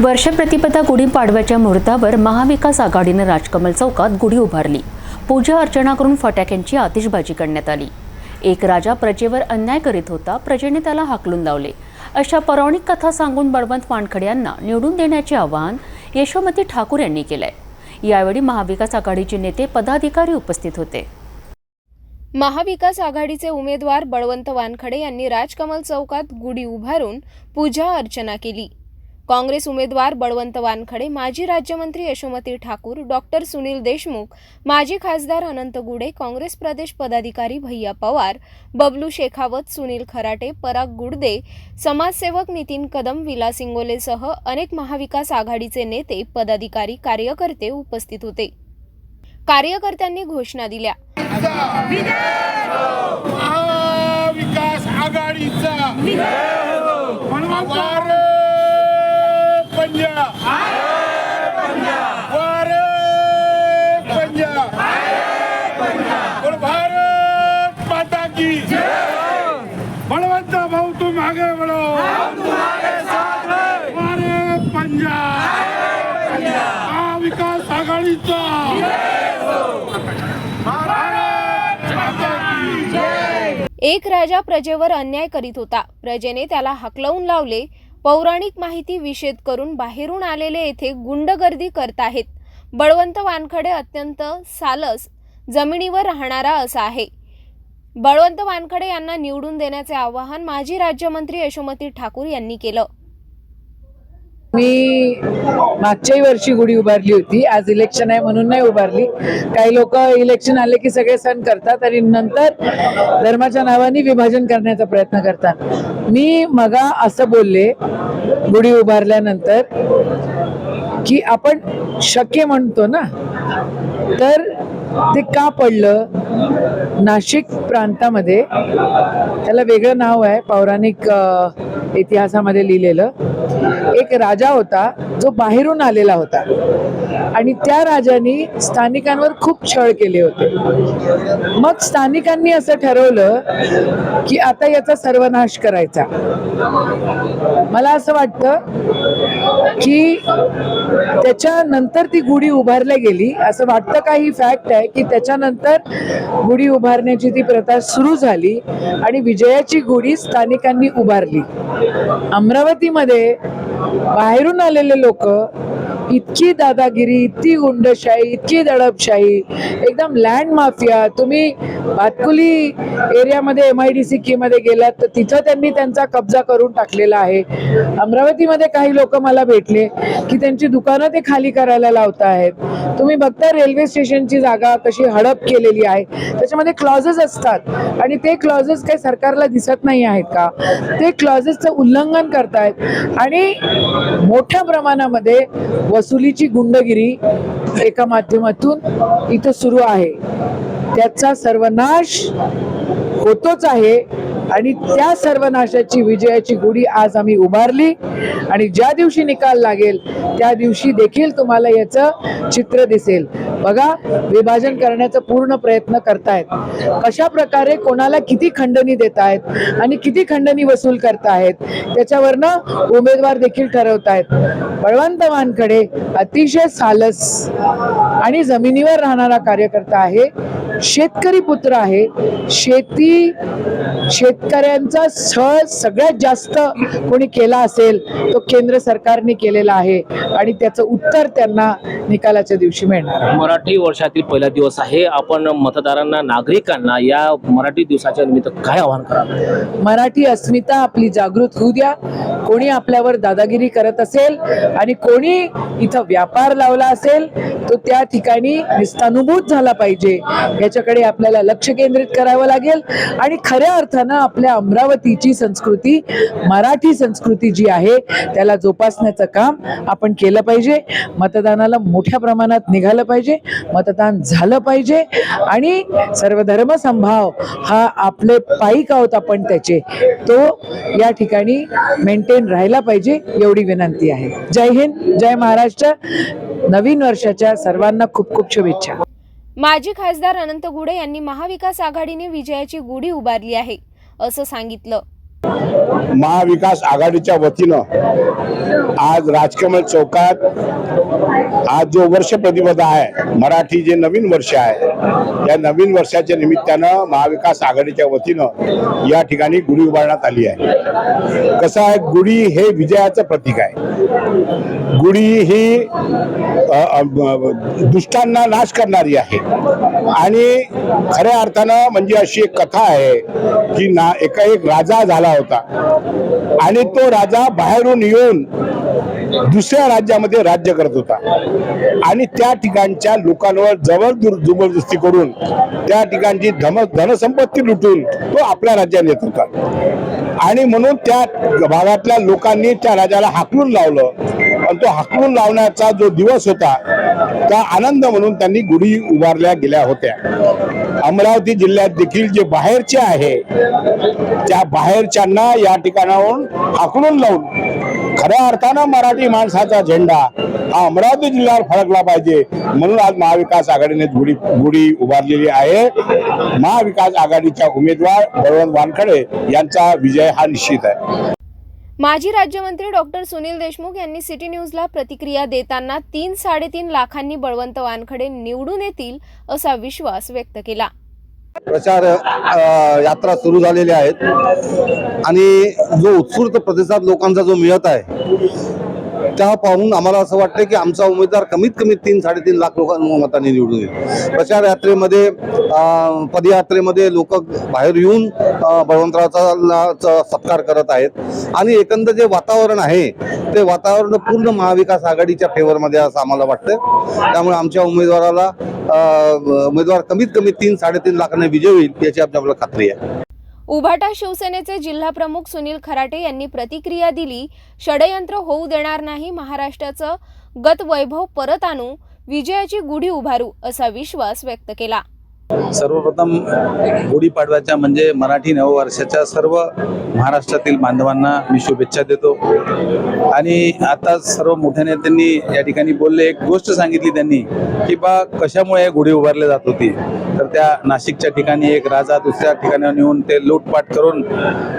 वर्षप्रतिपदा गुढीपाडव्याच्या मुहूर्तावर महाविकास आघाडीनं राजकमल चौकात गुढी उभारली. पूजा अर्चना करून फटाक्यांची आतिषबाजी करण्यात आली. एक राजा प्रजेवर अन्याय करीत होता प्रजेने त्याला हाकलून लावले. अशा पौराणिक कथा सांगून बळवंत वानखडे यांना निवडून देण्याचे आवाहन यशोमती ठाकूर यांनी केलंय. यावेळी महाविकास आघाडीचे नेते पदाधिकारी उपस्थित होते. महाविकास आघाडीचे उमेदवार बळवंत वानखडे यांनी राजकमल चौकात गुढी उभारून पूजा अर्चना केली. काँग्रेस उमेदवार बळवंत वानखडे माजी राज्यमंत्री यशोमती ठाकूर डॉक्टर सुनील देशमुख माजी खासदार अनंत गुडे काँग्रेस प्रदेश पदाधिकारी भैया पवार बबलू शेखावत सुनील खराटे पराग गुडदे समाजसेवक नितीन कदम विलास इंगोलेसह अनेक महाविकास आघाडीचे नेते पदाधिकारी कार्यकर्ते उपस्थित होते. कार्यकर्त्यांनी घोषणा दिल्या. महाविकास आघाडीचा बलवंत भाऊ पंजाब. महाविकास आघाडीचा. एक राजा प्रजेवर अन्याय करीत होता. प्रजेने त्याला हकलवून लावले. पौराणिक माहिती विषेद करून बाहेरून आलेले येथे गुंडगर्दी करत आहेत. बळवंत वानखडे अत्यंत सालस जमिनीवर राहणारा असा आहे. बळवंत वानखडे यांना निवडून देण्याचे आवाहन माजी राज्यमंत्री यशोमती ठाकूर यांनी केलं. मी मागच्याही वर्षी गुढी उभारली होती. आज इलेक्शन आहे म्हणून नाही उभारली. काही लोक इलेक्शन आले की सगळे सण करतात आणि नंतर धर्माच्या नावाने विभाजन करण्याचा प्रयत्न करतात. मी मगा असं बोलले गुढी उभारल्यानंतर की आपण शक्य म्हणतो ना? तर ते का पडलं? नाशिक प्रांतामध्ये त्याला वेगळं नाव आहे पौराणिक इतिहासामध्ये लिहिलेलं. एक राजा होता जो बाहेरून आलेला होता. आणि त्या राजांनी स्थानिकांवर खूप छळ केले होते. मग स्थानिकांनी असं ठरवलं की आता याचा सर्वनाश करायचा. मला असं वाटतं की त्याच्यानंतर ती गुढी उभारल्या गेली. असं वाटतं का ही फॅक्ट आहे की त्याच्यानंतर गुढी उभारण्याची ती प्रथा सुरू झाली आणि विजयाची गुढी स्थानिकांनी उभारली. अमरावतीमध्ये बाहेरून आलेले लोक इतकी दादागिरी इतकी गुंडशाही इतकी दडपशाही एकदम लँड माफिया तुम्ही भातकुली एरियामध्ये एम आय डी सी मध्ये गेलात तर तिथं त्यांनी त्यांचा कब्जा करून टाकलेला आहे. अमरावतीमध्ये काही लोक मला भेटले की त्यांची दुकानं ते खाली करायला लावत आहेत तुम्ही बघता रेल्वे स्टेशनची जागा कशी हडप केलेली आहे. त्याच्यामध्ये क्लॉजेस असतात. आणि ते क्लॉजेस काही सरकारला दिसत नाही आहेत का? ते क्लॉजेसचं उल्लंघन करतायत. आणि मोठ्या प्रमाणामध्ये वसुलीची गुंडगिरी एका माध्यमातून इथं सुरू आहे. त्याचा सर्वनाश होतोच आहे. आणि त्या सर्वनाशाची विजयाची गुढी आज आम्ही उभारली. आणि ज्या दिवशी निकाल लागेल त्या दिवशी देखील तुम्हाला याचं चित्र दिसेल. बघा विभाजन करण्याचा पूर्ण प्रयत्न करतायत. कशा प्रकारे कोणाला किती खंडणी देत आहेत आणि किती खंडणी वसूल करतायत त्याच्यावरनं उमेदवार देखील ठरवत आहेत अतिशय सालस आणि जमिनीवर राहणारा कार्यकर्ता आहे शेतकरी पुत्र आहे. शेती शेतकऱ्यांचा छळ सगळ्यात जास्त कोणी केला असेल तो केंद्र सरकारने केलेला आहे. आणि त्याचं उत्तर त्यांना निकालाच्या दिवशी मिळणार. मराठी वर्षातील पहिला दिवस आहे. आपण मतदारांना नागरिकांना या मराठी दिवसाच्या निमित्त काय आवाहन कराल? मराठी अस्मिता आपली जागृत होऊ द्या. कोणी आपल्यावर दादागिरी करत असेल आणि कोणी इथं व्यापार लावला असेल तो त्या ठिकाणी निस्तानुभूत झाला पाहिजे. याच्याकडे आपल्याला लक्ष केंद्रित करावं लागेल. आणि खऱ्या अर्थानं आपल्या अमरावतीची संस्कृती मराठी संस्कृती जी आहे त्याला जोपासण्याचं काम आपण केलं पाहिजे. मतदानाला मोठ्या प्रमाणात निघालं पाहिजे. मतदान झालं पाहिजे. आणि सर्वधर्म संभाव हा आपले पायिक आहोत आपण त्याचे. तो या ठिकाणी मेंटेन राहायला पाहिजे एवढी विनंती आहे. जय हिंद जय महाराष्ट्र. नवीन वर्षाच्या सर्वांना खूप खूप शुभेच्छा. माजी खासदार अनंत गुडे यांनी महाविकास आघाडीने विजयाची गुढी उभारली आहे असं सांगितलं. महाविकास आघाडीच्या वतीनं आज राजकमल चौकात आज जो वर्ष प्रतिपदा आहे मराठी जे नवीन वर्ष आहे या नवीन वर्षाच्या निमित्तानं महाविकास आघाडीच्या वतीनं या ठिकाणी गुढी उभारण्यात आली आहे. कसं आहे गुढी हे विजयाचं प्रतीक आहे. गुढी ही दुष्टांना नाश करणारी आहे. आणि खऱ्या अर्थानं म्हणजे अशी एक कथा आहे की ना एका एक राजा झाला होता. आणि तो राजा बाहेरून येऊन दुसऱ्या राज्यामध्ये राज्य करत होता. आणि त्या ठिकाणच्या लोकांवर जबर जबरदस्ती करून त्या ठिकाणची धम धनसंपत्ती लुटून तो आपल्या राज्यात येत होता. आणि म्हणून त्या भागातल्या लोकांनी त्या राजाला हाकलून लावलं. आणि तो हाकलून लावण्याचा जो दिवस होता त्या आनंद म्हणून त्यांनी गुढी उभारल्या गेल्या होत्या. अमरावती जिल्ह्यात देखील जे बाहेरचे आहे त्या बाहेरच्यांना या ठिकाणाहून हाकडून लावून खऱ्या अर्थानं मराठी माणसाचा झेंडा हा अमरावती जिल्ह्यावर फडकला पाहिजे म्हणून आज महाविकास आघाडीने गुढी गुढी उभारलेली आहे. महाविकास आघाडीच्या उमेदवार बळवंत वानखडे यांचा विजय हा निश्चित आहे. माजी राज्यमंत्री डॉक्टर सुनील देशमुख यांनी सिटी न्यूजला प्रतिक्रिया देताना तीन साडेतीन लाखांनी बळवंत वानखडे निवडून येतील असा विश्वास व्यक्त केला. प्रचार यात्रा सुरू झालेल्या आहेत. आणि जो उत्स्फूर्त प्रतिसाद लोकांचा जो मिळत आहे त्या पाहून आम्हाला असं वाटतं की आमचा उमेदवार कमीत कमी तीन साडेतीन लाख लोकांमताने मतांनी निवडून येईल. प्रचार यात्रेमध्ये पदयात्रेमध्ये लोक बाहेर येऊन बळवंतरावचा सत्कार करत आहेत. आणि एकंदर जे वातावरण आहे ते वातावरण पूर्ण महाविकास आघाडीच्या फेवरमध्ये असं आम्हाला वाटतं त्यामुळे आमच्या उमेदवाराला उमेदवार कमीत कमी तीन साडेतीन लाखांना विजय होईल याची आपल्याला खात्री आहे. उभाटा शिवसेनेचे जिल्हाप्रमुख सुनील खराटे यांनी प्रतिक्रिया दिली षडयंत्र होऊ देणार नाही महाराष्ट्राचं गत वैभव परत आणू विजयाची गुढी उभारू असा विश्वास व्यक्त केला. सर्वप्रथम गुढीपाडव्याच्या म्हणजे मराठी नववर्षाच्या सर्व महाराष्ट्रातील बांधवांना मी शुभेच्छा देतो. आणि आता सर्व मोठ्या नेत्यांनी या ठिकाणी बोलले एक गोष्ट सांगितली त्यांनी की बा कशामुळे गुढी उभारली जात होती? तर त्या नाशिकच्या ठिकाणी एक राजा दुसऱ्या ठिकाणी नेऊन ते लूटपाट करून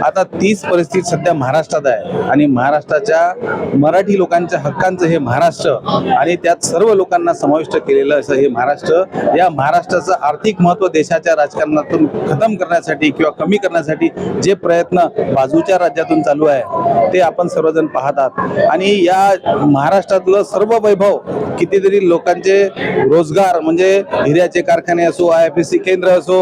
आता तीच परिस्थिती सध्या महाराष्ट्रात आहे. आणि महाराष्ट्राच्या मराठी लोकांच्या हक्कांचं हे महाराष्ट्र आणि त्यात सर्व लोकांना समाविष्ट केलेलं असं हे महाराष्ट्र या महाराष्ट्राचं आर्थिक महत्त्व देशाच्या राजकारणातून खतम करण्यासाठी किंवा कमी करण्यासाठी जे प्रयत्न बाजूच्या राज्यातून चालू आहे ते आपण सर्वजण पाहतात आणि या महाराष्ट्रातलं सर्व वैभव कितीतरी लोकांचे रोजगार म्हणजे हिऱ्याचे कारखाने असो आय एफ सी केंद्र असो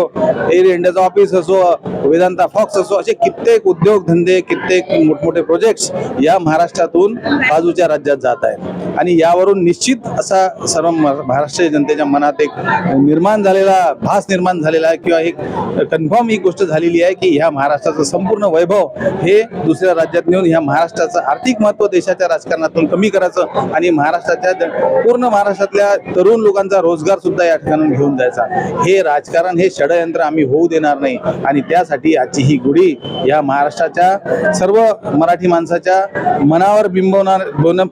एअर इंडियाचं ऑफिस असो वेदांता फॉक्स असो असे कित्येक उद्योगधंदे कित्येक मोठमोठे प्रोजेक्ट्स या महाराष्ट्रातून बाजूच्या राज्यात जात आहेत. आणि यावरून निश्चित असा सर्व म- महाराष्ट्रीय जनतेच्या मनात एक निर्माण झालेला भास निर्माण झालेला आहे किंवा एक कन्फर्म ही गोष्ट झालेली आहे की ह्या महाराष्ट्राचं संपूर्ण वैभव हे दुसऱ्या राज्यात नेऊन ह्या महाराष्ट्राचं आर्थिक महत्त्व देशाच्या राजकारणातून कमी करायचं आणि महाराष्ट्राच्या पूर्ण महाराष्ट्रातल्या तरुण लोकांचा रोजगार सुद्धा या ठिकाणून घेऊन जायचा. हे राजकारण हे षडयंत्र आम्ही होऊ देणार नाही. आणि त्यासाठी आजची ही गुढी या महाराष्ट्राच्या सर्व मराठी माणसाच्या मनावर बिंबवणार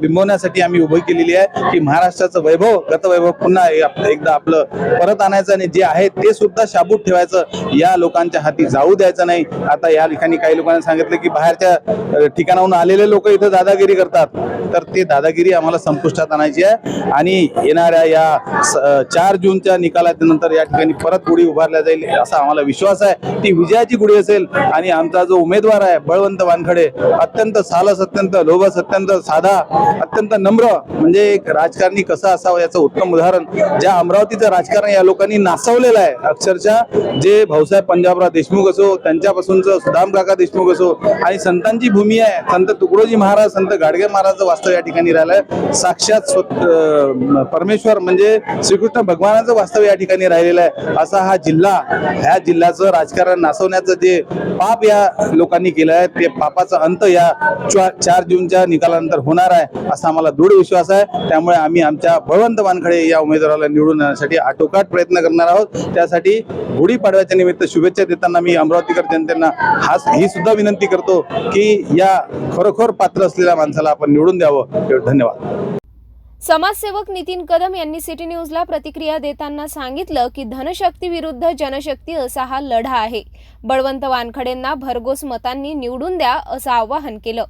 बिंबवण्यासाठी आम्ही उभी केलेली आहे की महाराष्ट्राचं वैभव गतवैभव पुन्हा एकदा आपलं परत आणायचं आणि जे आहे ते सुद्धा शाबूत ठेवायचं. या लोकांच्या हाती जाऊ द्यायचं नाही. आता या ठिकाणी काही लोकांनी सांगितलं की बाहेरच्या ठिकाणाहून आलेले लोक इथं दादागिरी करतात. तर ते दादागिरी आम्हाला संपुष्टात आणायची आहे. आणि येणाऱ्या या स- चार जूनच्या निकालानंतर या ठिकाणी परत गुढी उभारल्या जाईल असा आम्हाला विश्वास आहे. ती विजयाची गुढी असेल आणि आमचा जो उमेदवार आहे बळवंत वानखडे अत्यंत सालस अत्यंत लोभस अत्यंत साधा अत्यंत नम्र म्हणजे एक राजकारणी कसं असावं याचं उत्तम उदाहरण ज्या अमरावतीचं राजकारण या लोकांनी नासवलेलं आहे. अक्षरशः जे भाऊसाहेब पंजाबराव देशमुख असो त्यांच्यापासूनचं सुदाम काका देशमुख असो आणि संतांची भूमी आहे. संत तुकडोजी महाराज संत गाडगे महाराज वास्तव या ठिकाणी राहिलंय. साक्षात स्व- परमेश्वर म्हणजे श्रीकृष्ण भगवानाचं वास्तव या ठिकाणी राहिलेलं आहे. असा हा जिल्हा ह्या जिल्ह्याचं राजकारण नासवण्याचं जे पाप या लोकांनी केलं आहे ते पापाचा अंत या च्वा- चार जूनच्या निकालानंतर होणार आहे असा आम्हाला दृढ विश्वास आहे. त्यामुळे आम्ही आमच्या बळवंत वानखडे या उमेदवाराला निवडून आणण्यासाठी आटोकाट प्रयत्न करणार आहोत. त्यासाठी गुढीपाडव्याच्या निमित्त शुभेच्छा देताना मी अमरावतीकर जनतेना हा ही सुद्धा विनंती करतो की या खरोखर पात्र असलेल्या माणसाला आपण निवडून द्यावं. धन्यवाद. समाजसेवक नितीन कदम यांनी सिटी न्यूजला प्रतिक्रिया देताना सांगितलं की धनशक्ती विरुद्ध जनशक्ती असा हा लढा आहे. बळवंत वानखडेंना भरघोस मतांनी निवडून द्या असं आवाहन केलं.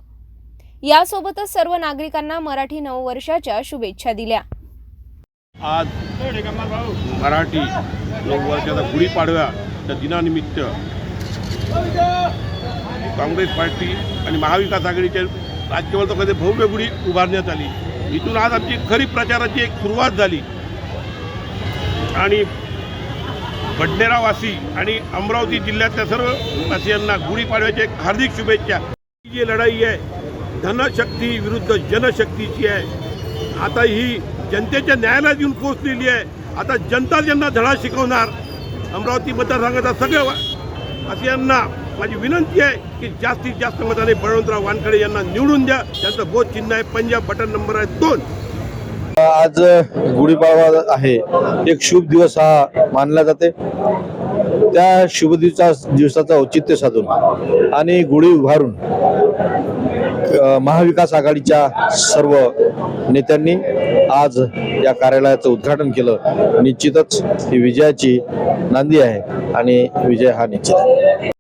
यासोबतच सर्व नागरिकांना मराठी नववर्षाच्या शुभेच्छा दिल्या. आज मराठी नववर्षाचा गुढीपाडव्याच्या दिनानिमित्त काँग्रेस पार्टी आणि महाविकास आघाडीच्या राज्यवर्तकांमध्ये भव्य गुढी उभारण्यात आली. इथून आज आमची खरी प्रचाराची एक सुरुवात झाली. आणि बडनेरावासी आणि अमरावती जिल्ह्यातल्या सर्व वासियांना गुढीपाडव्याच्या एक हार्दिक शुभेच्छा. ही जी लढाई आहे धनशक्ती विरुद्ध जनशक्तीची आहे. आता ही जनतेच्या न्यायालयात येऊन पोहोचलेली आहे. आता जनता ज्यांना धडा शिकवणार अमरावती मतदारसंघाचा सगळ्या वासियांना माझी विनंती आहे की जास्तीत जास्त मताने बळवंतराव वानखडे यांना निवडून द्या. त्यांचं बोध चिन्ह आहे पंजाब बटन नंबर आहे दोन. आज गुढीपाडवा आहे. एक शुभ दिवस हा मानला जाते. त्या शुभ दिवसा दिवसाचं औचित्य साधून आणि गुढी उभारून महाविकास आघाडीच्या सर्व नेत्यांनी आज या कार्यालयाचं उद्घाटन केलं. निश्चितच ही विजयाची नांदी आहे आणि विजय हा निश्चित आहे.